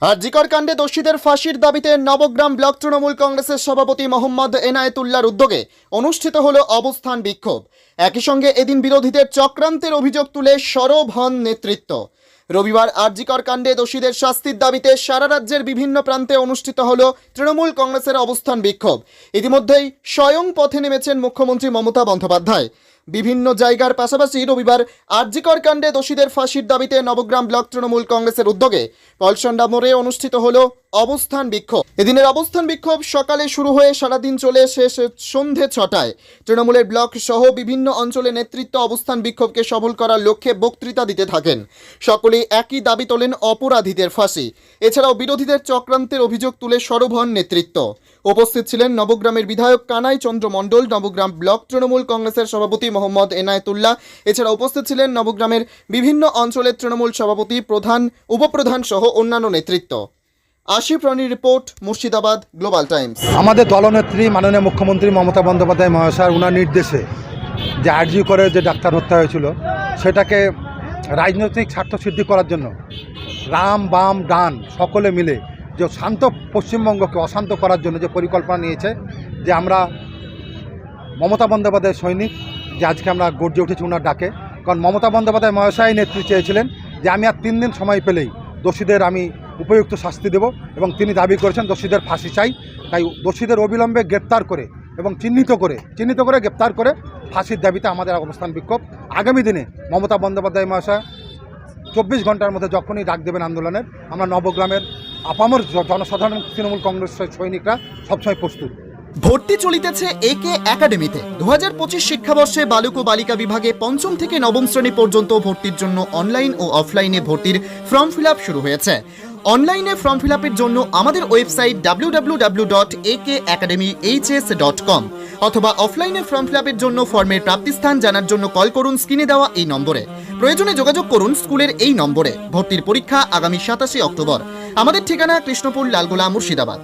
আরজিকর কাণ্ডে দোষীদের ফাঁসির দাবিতে নবগ্রাম ব্লক তৃণমূল কংগ্রেসের সভাপতি মোহাম্মদ এনায়েতুল্লাহর উদ্যোগে অনুষ্ঠিত হল অবস্থান বিক্ষোভ। একই সঙ্গে এদিন বিরোধীদের চক্রান্তের অভিযোগ তুলে সরব হন নেতৃত্ব। রবিবার আরজিকর কাণ্ডে দোষীদের শাস্তির দাবিতে সারা রাজ্যের বিভিন্ন প্রান্তে অনুষ্ঠিত হল তৃণমূল কংগ্রেসের অবস্থান বিক্ষোভ। ইতিমধ্যেই স্বয়ং পথে নেমেছেন মুখ্যমন্ত্রী মমতা বন্দ্যোপাধ্যায়। বিভিন্ন জায়গার পাশাপাশি রবিবার আরজিকর কাণ্ডে দোষীদের ফাঁসির দাবিতে নবগ্রাম ব্লক তৃণমূল কংগ্রেসের উদ্যোগে পলসন্ডা মোড়ে অনুষ্ঠিত হল অবস্থান বিক্ষোভ। এদিনের অবস্থান বিক্ষোভ সকালে শুরু হয়ে সারাদিন চলে শেষ সন্ধে ছটায়। তৃণমূলের ব্লক সহ বিভিন্ন অঞ্চলে নেতৃত্ব অবস্থান বিক্ষোভকে সফল করার লক্ষ্যে বক্তৃতা দিতে থাকেন। সকলেই একই দাবি তোলেন অপরাধীদের ফাঁসি। এছাড়াও বিরোধীদের চক্রান্তের অভিযোগ তুলে সরব হন নেতৃত্ব। উপস্থিত ছিলেন নবগ্রামের বিধায়ক কানাই চন্দ্র মণ্ডল, নবগ্রাম ব্লক তৃণমূল কংগ্রেসের সভাপতি মোহাম্মদ এনায়েতুল্লাহ। এছাড়া উপস্থিত ছিলেন নবগ্রামের বিভিন্ন অঞ্চলের তৃণমূল সভাপতি, প্রধান, উপপ্রধান সহ অন্যান্য নেতৃত্ব। আশিফ রনির রিপোর্ট, মুর্শিদাবাদ গ্লোবাল টাইমস আমাদের দলনেত্রী মাননীয় মুখ্যমন্ত্রী মমতা বন্দ্যোপাধ্যায় মহাশয় ওনার নির্দেশে যে আরজি করে যে ডাক্তার হত্যা হয়েছিল, সেটাকে রাজনৈতিক স্বার্থ সিদ্ধি করার জন্য রাম, বাম, ডান সকলে মিলে যে শান্ত পশ্চিমবঙ্গকে অশান্ত করার জন্য যে পরিকল্পনা নিয়েছে, যে আমরা মমতা বন্দ্যোপাধ্যায় সৈনিক, যে আজকে আমরা গর্জে উঠেছি ওনার ডাকে। কারণ মমতা বন্দ্যোপাধ্যায় মহাশয় নেত্রী চেয়েছিলেন যে আমি আর তিন দিন সময় পেলেই দোষীদের আমি উপযুক্ত শাস্তি দেব এবং তিনি দাবি করেছেন দোষীদের ফাঁসি চাই। তাই দোষীদের অবিলম্বে গ্রেপ্তার করে এবং চিহ্নিত করে চিহ্নিত করে গ্রেপ্তার করে ফাঁসির দাবিতে আমাদের অবস্থান বিক্ষোভ। আগামী দিনে মমতা বন্দ্যোপাধ্যায় মহাশয় চব্বিশ ঘণ্টার মধ্যে যখনই ডাক দেবেন আন্দোলনের, আমরা নবগ্রামের আপামর জনসাধারণ, তৃণমূল কংগ্রেস সৈনিকরা সবসময় প্রস্তুত। ভর্তি চলিতেছে এ কে একাডেমিতে। দু হাজার পঁচিশ শিক্ষাবর্ষে বালক ও বালিকা বিভাগে পঞ্চম থেকে নবম শ্রেণি পর্যন্ত ভর্তির জন্য অনলাইন ও অফলাইনে ভর্তির ফর্ম ফিল শুরু হয়েছে। অনলাইনে ফর্ম ফিল জন্য আমাদের website W dot A K academy HS dot com অথবা অফলাইনে ফর্ম ফিল জন্য ফর্মের প্রাপ্তিস্থান জানার জন্য কল করুন স্ক্রিনে দেওয়া এই নম্বরে। প্রয়োজনে যোগাযোগ করুন স্কুলের এই নম্বরে। ভর্তির পরীক্ষা আগামী সাতাশে অক্টোবর। আমাদের ঠিকানা কৃষ্ণপুর লালগোলা মুর্শিদাবাদ।